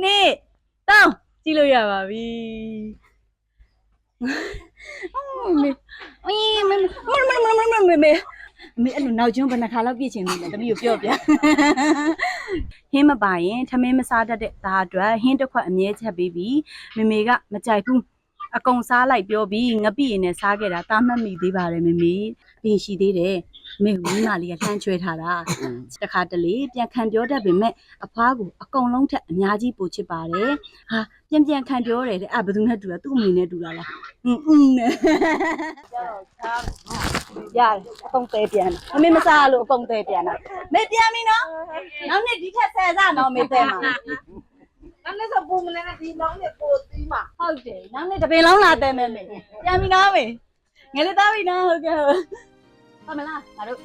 နှစ်တောင်းကြည့်လို့ရပါပြီအော်မေအေးမေမေမေမေမေမေမေမေအဲ့လိုနောက်ကျွန်းဘယ်နှခါလောက်ပြည့်ချင်လို့လဲတမီးကိုပြောပြဟင်းမပါရင်ထမင်းမစားတတ်တဲ့ဒါအတွက်ဟင်းတစ်ခွက်အမြဲချက်ပေးပြီးမေမေကမကြိုက်ဘူးအကုန်စားလိုက်ပြောပြီးငပိရင်နဲ့စားခဲ့တာတားမှတ်မိသေးပါတယ်မေမေပြင်ရှိသေးတယ် မေဝင်းမလေးကလှမ်းချွဲထားတာ တခါတလေပြန်ခံပြောတတ်ပေမဲ့အဖွားကိုအကုန်လုံးထက်အများကြီးပိုချစ်ပါတယ်ဟာပြန်ပြန်ခံပြောတယ်တဲ့အဲ့ဘယ်သူနဲ့တူတာသူ့အမေနဲ့တူတာလားอืมอืมနဲ့ရတယ်အကုန်သေးပြန်တာအမေမစားလို့အကုန်သေးပြန်တာမေပြန်ပြီနော်နောက်နေ့ဒီထက်ဆယ်စားနော်မေသေးမှာ นั่นน่ะสปูมันน่ะดีน้องเนี่ยโปรตีมา ဟုတ်တယ်နောက်နေ့တပင်လုံးလာသေးမယ်မေပြန်ပြီနော်မေငယ်လေးသားပြီနော်ဟုတ်ကဲ့ 酸梅辣腊肉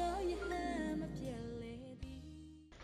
saw you have my pillow.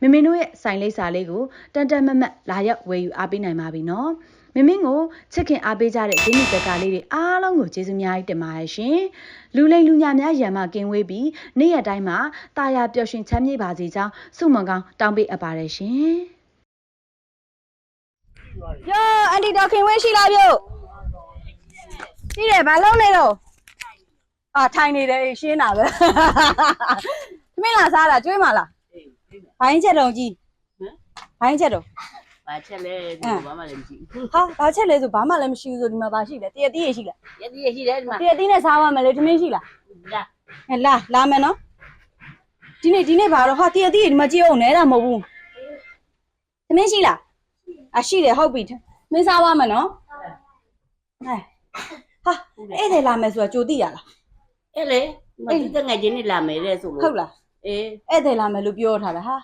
မမင်တို့ရဲ့ site လိပ်စာလေးကိုတန်တန်မတ်မတ်လာရောက်ဝယ်ယူအားပေးနိုင်ပါပြီနော်မမင်းကိုချစ်ခင်အားပေးကြတဲ့ဂျင်းနီတက်ကလေးတွေအားလုံးကိုကျေးဇူးများကြီးတင်ပါတယ်ရှင်လူလိမ်လူညာများရံမကင်းဝေးပြီးနေ့ရက်တိုင်းမှာတာယာပျော်ရွှင်ချမ်းမြေ့ပါစေကြောင်းဆုမွန်ကောင်းတောင်းပေးအပ်ပါတယ်ရှင်ယောအန်တီတော်ခင်ဝင်းရှိလားပြုတ်ရှိတယ်ဘာလုံးနေတော့အာထိုင်နေတယ်အေးရှင်းတာပဲသမင်းလာစားတာကျွေးမလား ဘိုင်းချက်တုံကြီးဘိုင်းချက်တုံဘာချက်လဲဒီဘာမှလည်းမရှိဘူးဟာဘာချက်လဲဆိုဘာမှလည်းမရှိဘူးဆိုဒီမှာဘာရှိလဲတရတီးရရှိလားရည်ရည်ရှိတယ်ဒီမှာတရတီးနဲ့စားပါမယ်လေသမင်းရှိလားလာဟဲ့လာလာမယ်နော်ဒီနေ့ဒီနေ့ဘာတော့ဟာတရတီးဒီမှာကြည့်အောင်နဲတာမဟုတ်ဘူးသမင်းရှိလားအရှိတယ်ဟုတ်ပြီမင်းစားပါမယ်နော်ဟဲ့ဟာအဲ့ဒါလာမယ်ဆိုတာကြိုသိရလားအဲ့လေမတိတဲ့ငယ်ချင်းနေလာမယ်တဲ့ဆိုလို့ဟုတ်လား အေးဧည့်သည်လာမယ်လို့ပြောထားတာဟာ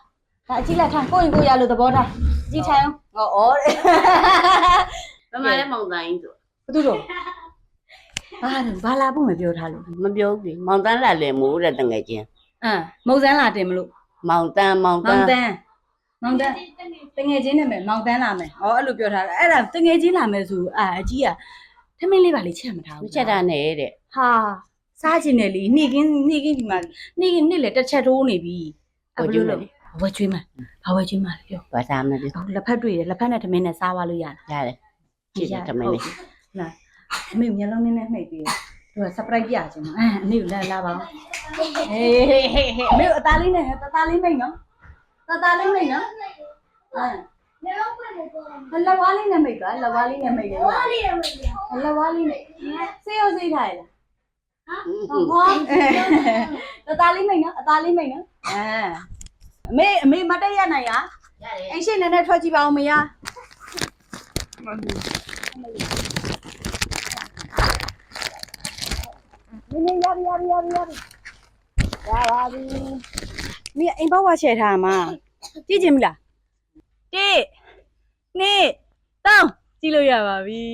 ဒါအကြည့်လိုက်ထိုင်ကိုယ့်ရင်ကိုယ်ရလို့သဘောထားကြည့်ထိုင်အောင်ဟောဩတဲ့ဘယ်မှာလဲမောင်တိုင်းဆိုဘသူတို့ဘာလဲဘာလာဖို့မပြောထားလို့မပြောဘူးမောင်တန်းလာလေမိုးတဲ့တငယ်ချင်းအမ်မုံစမ်းလာတင်မလို့မောင်တန်းမောင်တမောင်န်းတန်းမောင်တန်းတငယ်ချင်းနဲ့မယ်မောင်တန်းလာမယ်ဩအဲ့လိုပြောထားတာအဲ့ဒါတငယ်ချင်းလာမယ်ဆိုအာအကြီးကထမင်းလေးပါလေးချက်မထားမဘူးချက်တာနဲ့တဲ့ဟာ စားချင်တယ်လीနှိကင်းနှိကင်းဒီမှာနှိကင်းနှိလေတစ်ချက်တိုးနေပြီအဲ့ဘယ်လိုလဲဝက်ကျွေးမှာဘာဝက်ကျွေးမှာလဲပြောဘာသာမလဲဟိုလက်ဖက်တွေ့တယ်လက်ဖက်နဲ့ထမင်းနဲ့စားသွားလို့ရလားရတယ်ကြည့်တယ်တမင်းလေးလာအမေမျက်လုံးနည်းနည်းနှိပ်ပြီးသူက surprise ပြချင်မှာအဲအမေကိုလာလာပါဦးဟေးဟေးဟေးဟေးအမေကိုအသားလေးနဲ့တသားလေးမိတ်နော်တသားလေးမိတ်နော်အဲလက်ဝါးလေးနဲ့မိတ်ကလက်ဝါးလေးနဲ့မိတ်တယ်လက်ဝါးလေးနဲ့စေးရောစေးထားရလား ဟောတသားလေးမိတ်နော်အသားလေးမိတ်နော်အဲအမေအမေမတက်ရနိုင်ရအိမ်ရှိနေနဲ့ထွက်ကြည့်ပါဦးမရနင်းရရရရရရရပါပြီမိအိမ်ဘဝချဲထားမှာကြည့်ချင်မလားတိနှစ်တောင်းကြည့်လို့ရပါပြီ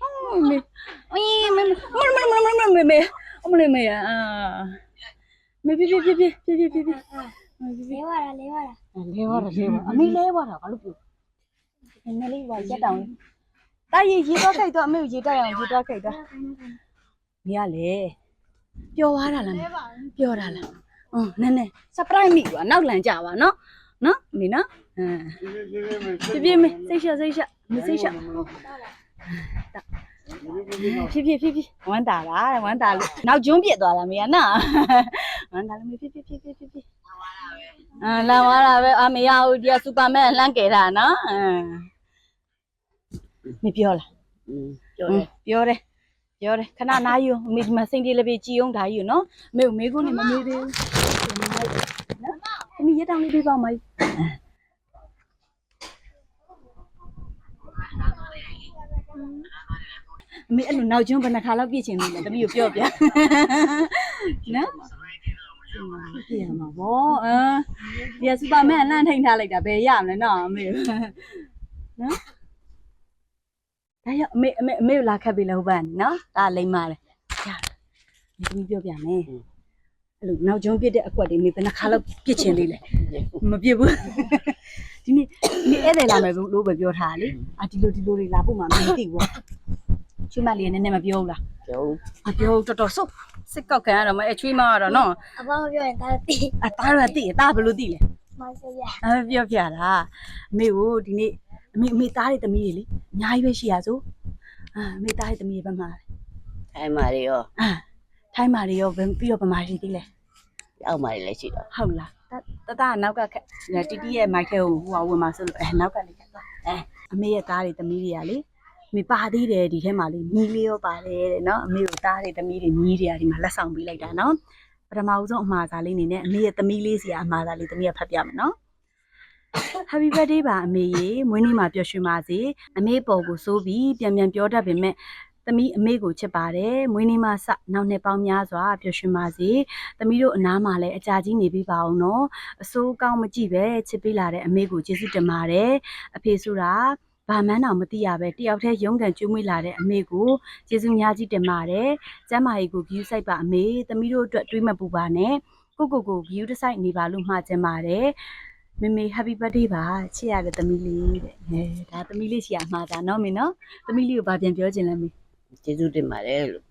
အော်မေအေးမေမမမမမမမေအမလေးမေအာမေပြပြပြပြပြပြပြပြလေးဝါတာလေးဝါတာလဲဝါတော့လဲဝါအမေလဲဝါတော့ဘာလို့ပြောနည်းနည်းလေးဝါရက်တောင်လေးတာရေရေတော့ခိုက်တော့အမေကိုရေတက်အောင်ရေတော့ခိုက်တော့မိရလေပျော်သွားတာလားပျော်တာလားအင်းနည်းနည်း surprise မိကွာနောက်လန်ကြပါနော်နော်အမေနော်အင်းပြပြမေစိတ်ရှစိတ်ရှမစိတ်ရှ ဖြစ်ဖြစ်ဖြစ်ဖြစ်ဝမ်းတာလားဝမ်းတာလို့နောက်ကျွန်းပြစ်သွားတာမေကနော်ဝမ်းတာလို့မေဖြစ်ဖြစ်ဖြစ်ဖြစ်ဖြစ်ဖြစ်အာလမ်းသွားတာပဲအမေရဦးဒီကစူပါမန်လှမ်းကယ်တာနော်အင်းမပြောလားပြောဟွန်းပြောတယ်ပြောတယ်ခဏနားယူအမေဒီမှာစိတ်ပြေလည်းပြေကြည်အောင်ဒါယူနော်အမေကိုမေးခွန်းနေမမေးသေးဘူးနော်အမေရတောင်းလေးပေးပါမကြီး အမေအဲ့လိုနောက်ကျွန်းဘယ်နှခါလောက်ပြည့်ချင်နေလဲတမီးကိုပြောပြနော်ပြည့်ရမှာဗောအမ်ဒီကစူပါမန်လှမ်းထိန်ထားလိုက်တာဘယ်ရမလဲနော်အမေနော်ဒါရအမေအမေအမေကိုလာခတ်ပြီလဲဟုတ်ပါနော်ဒါလိမ့်ပါတယ်ရတယ်ဒီတမီးပြောပြမယ်အဲ့လိုနောက်ကျွန်းပြစ်တဲ့အကွက်တွေမေဘယ်နှခါလောက်ပြစ်ချင်သေးလဲမပြစ်ဘူး ဒီနေ့ဒီဧည့်သည်လာမယ်လို့ပဲပြောထားတာလေအာဒီလိုဒီလိုတွေလာဖို့မှမသိဘူးဗောချွေးမလေးကနည်းနည်းမပြောဘူးလားပြောမပြောဘူးတော်တော်ဆုတ်စစ်ကောက်ခံရတော့မအဲချွေးမရတော့နော်အဘောပြောရင်ဒါတိအသားရတိအသားဘယ်လိုတိလဲမဆရာအမပြောပြတာအမေကိုဒီနေ့အမေအမေသားတွေသမီးတွေလေအများကြီးပဲရှိရဆိုအာအမေသားတွေသမီးတွေဘက်မှာထိုင်မာရီရောအာထိုင်းမာတွေရောဘယ်ပြီးတော့ဗမာရှိသေးလဲရောက်မာရီလည်းရှိတော့ဟုတ်လား တတတနောက်ကခက်တီတီရဲ့မိုက်ထဲကိုဟိုဟာဝင်มาဆိုလို့အဲနောက်ကလည်းခက်သွားအဲအမေရဲ့သားတွေသမီးတွေကလေအမေပါသေးတယ်ဒီထဲမှာလေမီးလေးရောပါတယ်တဲ့နော်အမေကိုသားတွေသမီးတွေမြီးတွေကဒီမှာလက်ဆောင်ပေးလိုက်တာနော်ပထမဦးဆုံးအမှားစားလေးအနေနဲ့အမေရဲ့သမီးလေးစီကအမှားစားလေးသမီးကဖတ်ပြမယ်နော် Happy birthday ပါအမေရေမွေးနေ့မှာပျော်ရွှင်ပါစေအမေပေါ်ကိုစိုးပြီးပြန်ပြန်ပြောတတ်ပေမဲ့ သမီးအမေကိုချစ်ပါတယ်မွေးနေ့မှာစနောက်နှစ်ပေါင်းများစွာပျော်ရွှင်ပါစေသမီးတို့အနားမှာလည်းအကြာကြီးနေပြီးပါအောင်နော်အစိုးကောင်းမကြည့်ပဲချစ်ပေးလာတဲ့အမေကိုကျေးဇူးတင်ပါတယ်အဖေဆိုတာဘာမှန်းတော့မသိရပဲတယောက်တည်းရုန်းကန်ကျွေးမွေးလာတဲ့အမေကိုကျေးဇူးများကြီးတင်ပါတယ်ကျမ်းမာရေးကို view ဆိုင်ပါအမေသမီးတို့အတွက်တွေးမပူပါနဲ့ကိုကိုကို view တစ်ဆိုင်နေပါလို့မှာချင်ပါတယ်မေမေ happy birthday ပါချစ်ရတဲ့သမီးလေးတဲ့ဟဲဒါသမီးလေးရှိရမှာဒါနော်မေနော်သမီးလေးကိုဗာပြန်ပြောချင်လဲမေ ကျေးဇူးတင်ပါတယ်လို့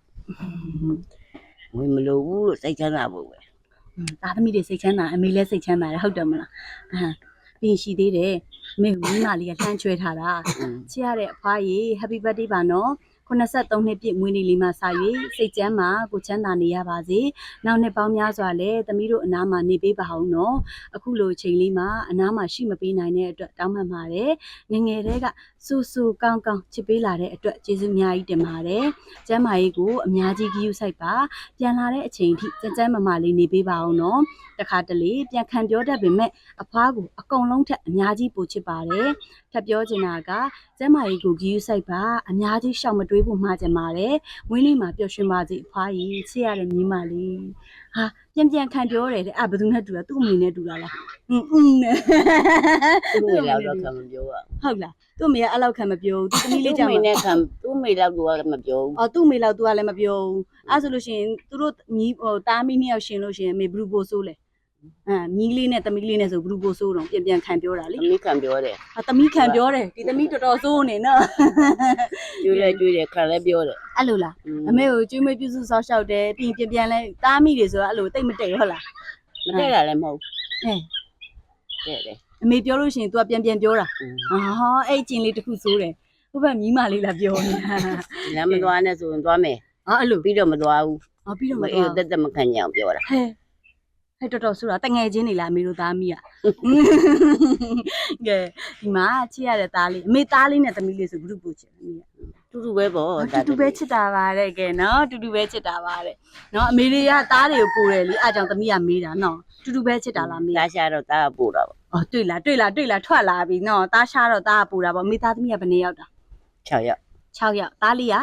ငွေမလိုဘူးလို့စိတ်ချမ်းသာဖို့ပဲဟွန်းဒါသမီးတွေစိတ်ချမ်းသာအမေလည်းစိတ်ချမ်းသာတယ်ဟုတ်တယ်မလားအဟမ်ပြင်ရှိသေးတယ်မေကမိမလေးကလှမ်းချွဲထားတာอืมချစ်ရတဲ့အဖွားကြီး happy birthday ပါနော်83နှစ်ပြည့်မွေးနေ့လေးမှာစ၍စိတ်ချမ်းသာကိုချမ်းသာနေရပါစေ။နောက်နှစ်ပေါင်းများစွာလည်းသမီးတို့အနားမှာနေပေးပါအောင်နော်။အခုလိုအချိန်လေးမှာအနားမှာရှိမပေးနိုင်တဲ့အတွက်တောင်းပန်ပါတယ်။ငယ်ငယ်တည်းက စူစူကောင်းကောင်းချစ်ပေးလာတဲ့အတွက်ကျေးဇူးအများကြီးတင်ပါတယ်။ကျမ်းမာရေးကိုအများကြီးဂရုစိုက်ပါ။ပြန်လာတဲ့အချိန်ထိကြမ်းကြမ်းမမာလေးနေပေးပါအောင်နော်။တခါတလေပြန်ခံပြောတတ်ပေမဲ့အဖွားကိုအကုန်လုံးထက်အများကြီးပိုချစ်ပါတယ်။ထပ်ပြောချင်တာကကျမ်းမာရေးကိုဂရုစိုက်ပါအများကြီးရှောင်မတွေးဖို့မှားကြပါတယ်ဝင်းလေးမှာပျော်ရွှင်ပါစေအဖွားကြီးချစ်ရတဲ့ညီမလေးဟာပြန်ပြန်ခံပြောတယ်တဲ့အာဘယ်သူနဲ့တူလဲသူ့အမေနဲ့တူလားလား อืมอืมနဲ့ သူ့မိလောက်တော့ခံမပြောရ ဟုတ်လားသူ့အမေကအဲ့လောက်ခံမပြောဘူးသူသမီး ဘူး လေး သူ့ ကြောင့် မိနဲ့ခံသူ့မိလောက်တော့မပြောဘူး အော်သူ့အမေလောက်သူကလည်းမပြောဘူးအဲ့ဆိုလို့ရှိရင်သူတို့ညီဟိုတားမီနှစ်ယောက်ရှင်လို့ရှိရင်အမေဘလူးပိုဆိုးလေအာညီလေးနဲ့သမီးလေးနဲ့ဆိုဘလူးပိုဆိုးတော့ပြန်ပြန်ခံပြောတာလေ အမိခံပြောတယ် ဟာသမီးခံပြောတယ်ဒီသမီးတော်တော်ဆိုးနေနော် ကျွေးလဲကျွေးတယ်ခံလဲပြောတယ် အဲ့လိုလား အမေကိုကျွေးမွေးပြုစုဆောက်ရှောက်တယ်ပြီးရင်ပြန်ပြန်လဲတားမိတယ်ဆိုတော့အဲ့လိုတိတ်မတိတ်ဟုတ်လား မတည့်တာလည်းမဟုတ် အဲ တဲ့တယ် အမေပြောလို့ရှိရင် तू ကပြန်ပြန်ပြောတာ อืม ဟာအဲ့အကျင်လေးတစ်ခုစိုးတယ် ဟိုဘက်မြီးမလေးလာပြောနေတာ လမ်းမသွားနဲ့ဆိုရင်သွားမယ် ဟာအဲ့လို ပြီးတော့မသွားဘူး ဟောပြီးတော့ မ မ အေး တော့ တက်တက်မခံကြအောင်ပြောတာ ဟဲ့ဟဲ့တော်တော်ဆိုတာတငယ်ချင်းနေလားအမေတို့သားမိอ่ะကဲဒီမှာချစ်ရတဲ့သားလေးအမေသားလေးနဲ့သမီးလေးဆိုဘုရုပူချင်အမေက တူတူပဲပေါ့ တူတူပဲချစ်တာပါတဲ့ကဲနော်တူတူပဲချစ်တာပါတဲ့နော်အမေလေးကသားတွေကိုပူတယ်လीအားကြောင့်သမီးကမေးတာနော် တူတူပဲချစ်တာလားမေးလာရှာတော့တာပို့တာပေါ့အော်တွေ့လားတွေ့လားတွေ့လားထွက်လာပြီနော်သားရှားတော့သားကပူတာပေါ့မိသားသမီးကဘယ်နှစ်ယောက်တာ6ရက်6ယောက်သားလေးက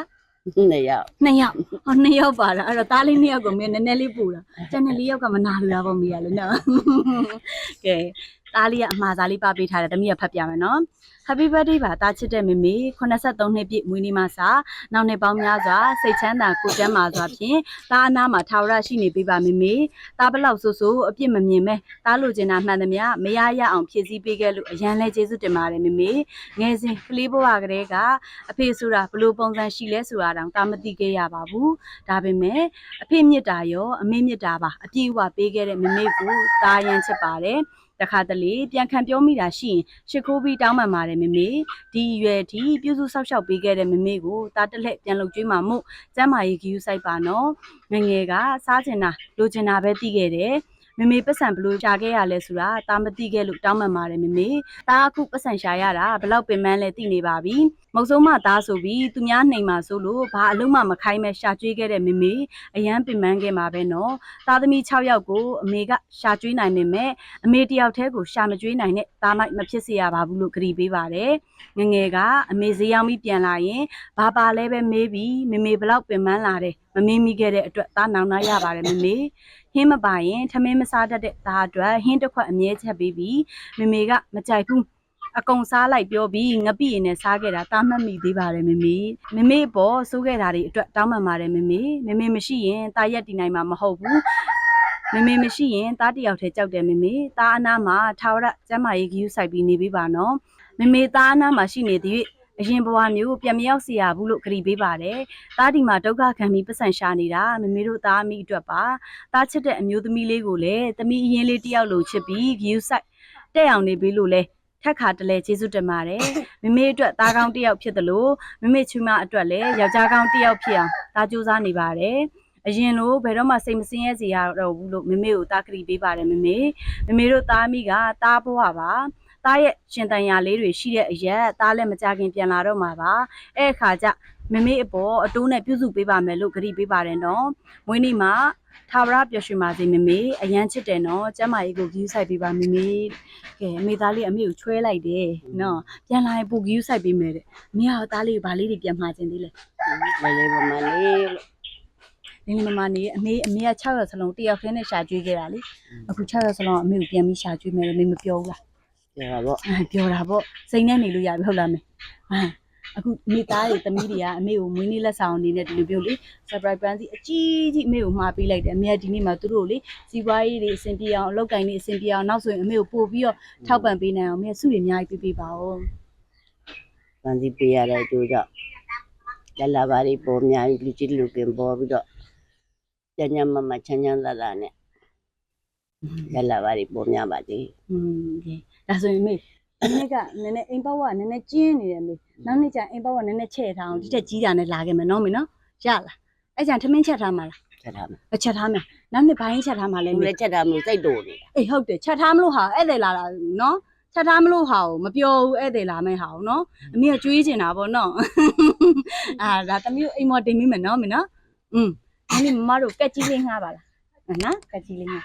2ရက်2ယောက်ဟော2ယောက်ပါလားအဲ့တော့သားလေး2ယောက်ကိုမင်းနည်းနည်းလေးပူတာကျန်တဲ့4ယောက်ကမနာလို့ရပါမေးရလေနော်ကဲသားလေးကအမှားစားလေးပါပေးထားတယ်သမီးကဖတ်ပြမယ်နော် Happy birthday ပါတာချစ်တဲ့မေမေ83နှစ်ပြည့်မွေးနေ့မှာစာနောက်နှစ်ပေါင်းများစွာစိတ်ချမ်းသာကိုယ်ကျန်းမာစွာဖြင့်တာအနာမှာထာဝရရှိနေပေးပါမေမေတာဘလောက်ဆိုဆိုအပြစ်မမြင်မဲတားလိုချင်တာမှန်သမျှမရရအောင်ဖြည့်ဆည်းပေးခဲ့လို့အရန်လဲကျေးဇူးတင်ပါတယ်မေမေငယ်စဉ်ကလေးဘဝကလေးကအဖေဆိုတာဘလို့ပုံစံရှိလဲဆိုတာတောင်တာမသိခဲ့ရပါဘူးဒါပေမဲ့အဖေမြစ်တာရောအမေမြစ်တာပါအပြည့်အဝပေးခဲ့တဲ့မေမေကိုတာရန်ချစ်ပါတယ် တခါတလေပြန်ခံပြောမိတာရှိရင်ရှ िख ိုးပြီးတောင်းပန်ပါတယ်မေမေဒီအရွယ်ဒီပြုစုဆောက်ရှောက်ပေးခဲ့တဲ့မေမေကိုတာတက်လက်ပြန်လုပ်ကြွေးမှာမို့ကျမ်းမာရေးဂီယူဆိုင်ပါနော်ငယ်ငယ်ကစားချင်တာလိုချင်တာပဲသိခဲ့တယ် မေမေပတ်စံဘလို့ရှာခဲ့ရလဲဆိုတာတာမသိခဲ့လို့တောင်းပန်ပါတယ်မေမေတာအခုပတ်စံရှာရတာဘလောက်ပင်ပန်းလဲသိနေပါပြီမုတ်ဆုံးမသားဆိုပြီးသူများနှိမ်မှာဆိုလို့ဘာအလုံးမမခိုင်းမဲ့ရှာကျွေးခဲ့တဲ့မေမေအရန်ပင်ပန်းခဲ့မှာပဲနော်သားသမီး6ယောက်ကိုအမေကရှာကျွေးနိုင်ပေမဲ့အမေတယောက်တည်းကိုရှာမကျွေးနိုင်တဲ့သားမိုက်မဖြစ်စေရပါဘူးလို့ကြည်ပေးပါတယ်ငယ်ငယ်ကအမေဈေးရောက်ပြီးပြန်လာရင်ဘာပါလဲပဲမေးပြီးမေမေဘလောက်ပင်ပန်းလာတယ်မမေးမိခဲ့တဲ့အတွက်သားနောင်နာရပါတယ်မေမေဟ င်းမပါရင်ထမင်းမစားတတ်တဲ့သားအတွက်ဟင်းတစ်ခွက်အမြဲချက်ပေးပြီးမေမေကမကြိုက်ဘူးအကုံစားလိုက်ပြောပြီးငပိရင်နဲ့စားခဲ့တာတားမှတ်မိသေးပါတယ်မေမေမေမေအပေါ်စိုးခဲ့တာတွေအတွက်တောင်းပန်ပါတယ်မေမေမေမေမရှိရင်တာရက်တည်နိုင်မှာမဟုတ်ဘူးမမေမရှိရင်သားတစ်ယောက်တည်းကြောက်တယ်မမေသားအနာမှာထာဝရကျမ်းမာရေးဂီယူဆိုင်ပြီးနေပေးပါနော်မမေသားအနာမှာရှိနေသည် အရင်ဘဝမျိုးပြန်မရောက်စီရဘူးလို့ကြည်ပေးပါတယ်သားဒီမှာဒုက္ခခံပြီးပတ်စံရှာနေတာမမေတို့သားအမိအတွက်ပါသားချစ်တဲ့အမျိုးသမီးလေးကိုလည်းသမီးအရင်လေးတစ်ယောက်လိုချစ်ပြီးဂီယူဆိုင်တက်အောင်နေပေးလို့လဲထက်ခါတလဲကျေးဇူးတင်ပါတယ်မမေအတွက်သားကောင်းတစ်ယောက်ဖြစ်တယ်လို့မမေချူမအတွက်လည်းယောက်ျားကောင်းတစ်ယောက်ဖြစ်အောင်သားကြိုးစားနေပါတယ်အရင်လိုဘယ်တော့မှစိတ်မစင်းရဲစေရတော့ဘူးလို့မမေကိုတာကတိပေးပါတယ်မမေမမေတို့သားမိကသားဘွားပါ သားရဲ့ရှင်တန်ရာလေးတွေရှိတဲ့အရက်သားလည်းမကြခင်ပြန်လာတော့မှာပါအဲ့အခါကျမမေအပေါ်အတိုးနဲ့ပြုစုပေးပါမယ်လို့ကတိပေးပါတယ်နော်မွေးနေ့မှာထာဝရပျော်ရွှင်ပါစေမမေအရန်ချစ်တယ်နော်ကျမ်းမာရေးကိုဂီးဆိုင်ပေးပါမမေကဲအမေသားလေးအမေကိုချွဲလိုက်တယ်နော်ပြန်လာရင်ပိုဂီးဆိုင်ပေးမယ်တဲ့အမေကသားလေးကိုဗာလေးတွေပြန်မှာခြင်းသေးလဲလေလေပမာလေးလို့လင်းလင်းမမနေအမေအမေက6ရက်စလုံးတယောက်ခင်းနဲ့ရှာကျွေးခဲ့တာလေအခု6ရက်စလုံးအမေကိုပြန်ပြီးရှာကျွေးမယ်လို့အမေမပြောဘူးလား ပြောတာပေါ့ အဲပြောတာပေါ့စိတ်နဲ့နေလို့ရပြီဟုတ်လားမေအဲအခုမိသားတွေသမီးတွေကအမေကိုမွေးနေ့လက်ဆောင်အနေနဲ့ဒီလိုပြောလေ surprise plan စီအကြီးကြီးအမေကိုမှာပေးလိုက်တယ်အမေကဒီနေ့မှသူတို့ကိုလေစီးပွားရေးတွေအဆင်ပြေအောင်အလုပ်ကိုင်တွေအဆင်ပြေအောင်နောက်ဆိုရင်အမေကိုပို့ပြီးတော့ထောက်ပံ့ပေးနိုင်အောင်အမေကစုတွေအများကြီးပေးပေးပါဦး ပန်းစီပေးရတဲ့အကျိုးကြောင့်လက်လာပါလေးပေါ်များပြီးလူကြီးလူကင်ပေါ်ပြီးတော့ညညမမချမ်းချမ်းသာသာနဲ့လက်လာပါလေးပေါ်များပါသေး อืมโอเค ဒါဆိုရင်မေဒီနေ့ကနည်းနည်းအိမ်ပေါက်ကနည်းနည်းကျင်းနေတယ်မေနောက်နေ့ကျရင်အိမ်ပေါက်ကနည်းနည်းချဲ့ထားအောင်ဒီတက်ကြီးတာနဲ့လာခဲ့မယ်နော်မေနော်ရလားအဲ့ကျန်ထမင်းချက်ထားမှာလားချက်ထားမယ်အချက်ထားမယ်နောက်နေ့ဘိုင်းချက်ထားမှာလဲလူမေလည်းချက်ထားမလို့စိတ်တိုးနေတာအေးဟုတ်တယ်ချက်ထားမလို့ဟာဧည့်သည်လာတာနော်ချက်ထားမလို့ဟာကိုမပြောဘူးဧည့်သည်လာမယ့်ဟာကိုနော်အမေကကြွေးကျင်တာပေါ့နော်အာဒါတမီးကိုအိမ်မော်တင်မိမယ်နော်မေနော်อืมဒီနေ့မမတို့ကက်ကြီးလေးငှားပါလားနော်ကက်ကြီးလေးငှား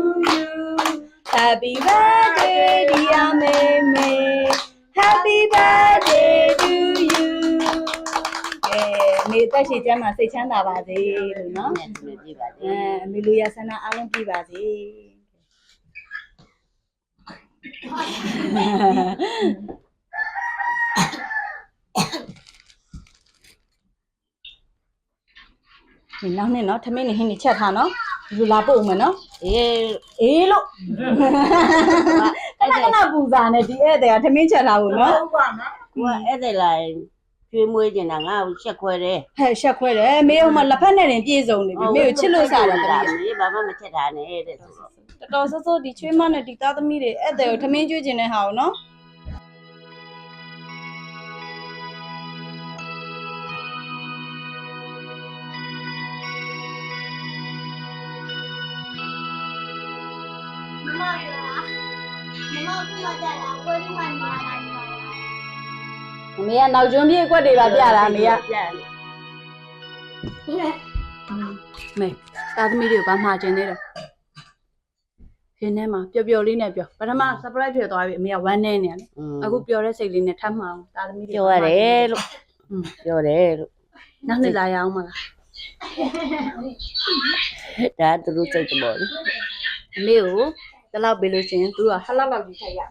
Happy birthday dear Meme Happy birthday to you ကဲမေတက်ရှိကျမ်းမှာစိတ်ချမ်းသာပါစေလို့နော်နဲ့သူကြည့်ပါအဲစေအမေလူရဆန္ဒအားလုံးပြပါစေဒီနောက်နဲ့နော်ထမင်းနေဟင်းနေချက်ထားနော် လူလာပို့မယ်နော်အေးအေးလို့ခဏခဏပူစာနဲ့ဒီဧည့်သည်ကထမင်းချက်ထားဖို့နော်ကိုကအဲ့ဒါလိုက်ကျွေးမွေးနေတာငါ့ကိုချက်ခွဲတယ်ဟဲ့ရှက်ခွဲတယ်မေဟိုမှာလက်ဖက်နဲ့တင်ပြည့်စုံနေပြီမေကိုချစ်လို့စားတယ်တမီးမေဘာမှမချက်တာနဲ့တဲ့ဆိုတော့တော်တော်ဆိုးဆိုးဒီချွေးမနဲ့ဒီသားသမီးတွေဧည့်သည်ကိုထမင်းကျွေးခြင်းတဲ့ဟာကိုနော် မမကမှတက်လာကိုယ်ကမှနေရတာညီမအမေကနောက်ကျွန်းပြေးကွက်တွေပါပြတာအမေကပြတယ်မေသားသမီးတွေကိုဗမှာခြင်းသေးတယ်ခင်းထဲမှာပျော်ပျော်လေးနဲ့ပြောပထမ surprise ဖြစ်သွားပြီအမေကဝမ်းနေနေတယ်အခုပျော်တဲ့စိတ်လေးနဲ့ထပ်မှအောင်သားသမီးတွေပြောရတယ်လို့อืมပြောတယ်လို့နောက်နေ့လာရအောင်မလားဒါသူတို့စိတ်တဘောလေအမေကို တလောက်ပေးလို့ရှိရင်သူကဟလောက်လောက်ကြီးထိုက်ရမယ်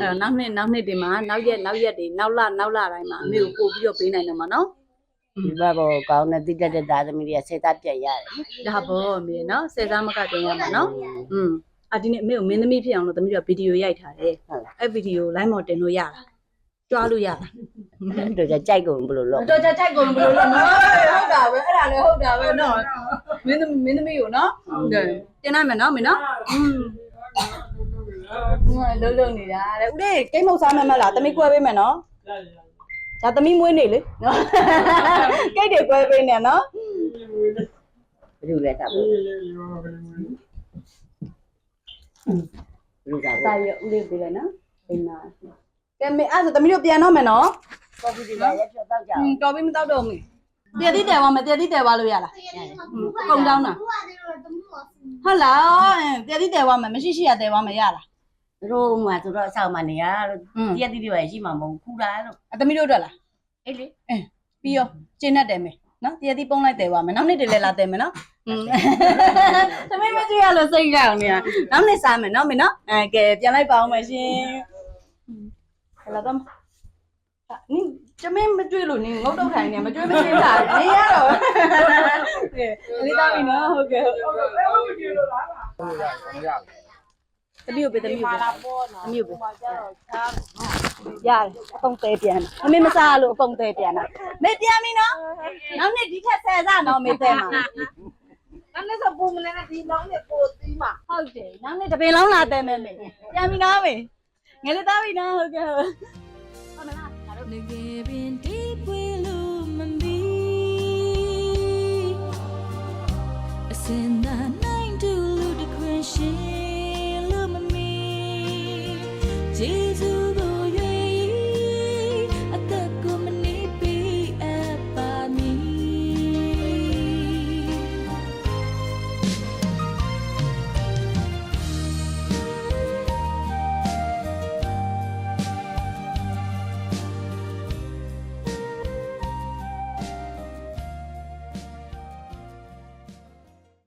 အဲ့တော့နောက်နေ့နောက်နေ့ဒီမှာနောက်ရက်နောက်ရက်တွေနောက်လနောက်လတိုင်းမှာအမေကိုပို့ပြီးတော့ပေးနိုင်တယ်မနော် ဒီဘဘောကောင်းတဲ့တိတက်တဲ့သားသမီးတွေကစေသားပြတ်ရတယ် ဒါပေါ့အမေနော်ဆယ်စားမကတင်ရမှာနော်อืมအဒီနေ့အမေကိုမင်းသမီးဖြစ်အောင်လို့သမီးတို့ဗီဒီယိုရိုက်ထားတယ် ဟုတ်လား အဲ့ဗီဒီယို line မော်တင်လို့ရလားကြွားလို့ရလား တို့ကြကြိုက်ကုန်ဘလို့လို့ တော်ကြကြိုက်ကုန်ဘယ်လိုလဲနော်ဟုတ်တာပဲအဲ့ဒါလည်းဟုတ်တာပဲနော်မင်းသမီးမင်းသမီးကိုနော်ဟုတ်တယ်တင်နိုင်မယ်နော်မင်းနော်อืม ငါလုံးလုံးနေတာတဲ့ဦးလေးကိတ်မုတ်စားမယ်မလားသမီးကွဲပေးမယ်နော်ဒါသမီးမွေးနေလေနော်ကိတ်တွေကွဲပေးနေနော်ဘယ်လိုလဲတာဘလူစားတာရဦးလေးပေးလိုက်နော်အိမ်မှာကဲမေအဲ့ဒါသမီးတို့ပြန်တော့မယ်နော်ကော်ဖီတွေလည်းရက်ဖြတ်တော့ကြအောင်တော်ပြီမတော့တော့မေ တည်တည်တယ်ပါမယ်တည်တည်တယ်ပါလို့ရလားကုံတောင်းတာဟုတ်လားတည်တည်တယ်ပါမယ်မရှိရှိရတယ်ပါမယ်ရလားတို့မှာဆိုတော့အဆောင်မှာနေရလို့တည်တည်တယ်ပါရှိမှာမဟုတ်ခူတာလို့အသမီးတို့အတွက်လားအေးလေအင်းပြီးရောကျင်းတတ်တယ်မယ်နော်တည်တည်ပုံလိုက်တယ်ပါမယ်နောက်နေ့တည်းလဲလာတယ်မယ်နော်သမီးမကြည့်ရလို့စိတ်ကြောက်နေတာနောက်နေ့စားမယ်နော်မင်းနော်အဲကဲပြန်လိုက်ပါအောင်မရှင်ဟလာတော့နင် ကျမင်းမကြွေးလို့နင်းငုတ်တုတ်ထိုင်နေမကြွေးမကြွေးတာနေရတော့ဟုတ်ကဲ့လေးသားပြီနော်ဟုတ်ကဲ့ဟုတ်ကဲ့ဘယ်လိုမကြွေးလို့လားဟုတ်ရရရသမီးကိုပေးသမီးကိုပေးသမီးကိုပေးရတယ်အပုံသေးပြန်မမေမစားလို့အပုံသေးပြန်တာမေပြန်ပြီနော်နောက်နေ့ဒီထက်ဆယ်စားနော်မေသေးမှာနောက်နေ့ဆိုပူမနေနဲ့ဒီလောင်းနဲ့ပိုသီးမှာဟုတ်တယ်နောက်နေ့တပင်လောင်းလာတယ်မေမေပြန်ပြီနော်မေငယ်လေးသားပြီနော်ဟုတ်ကဲ့ မလားင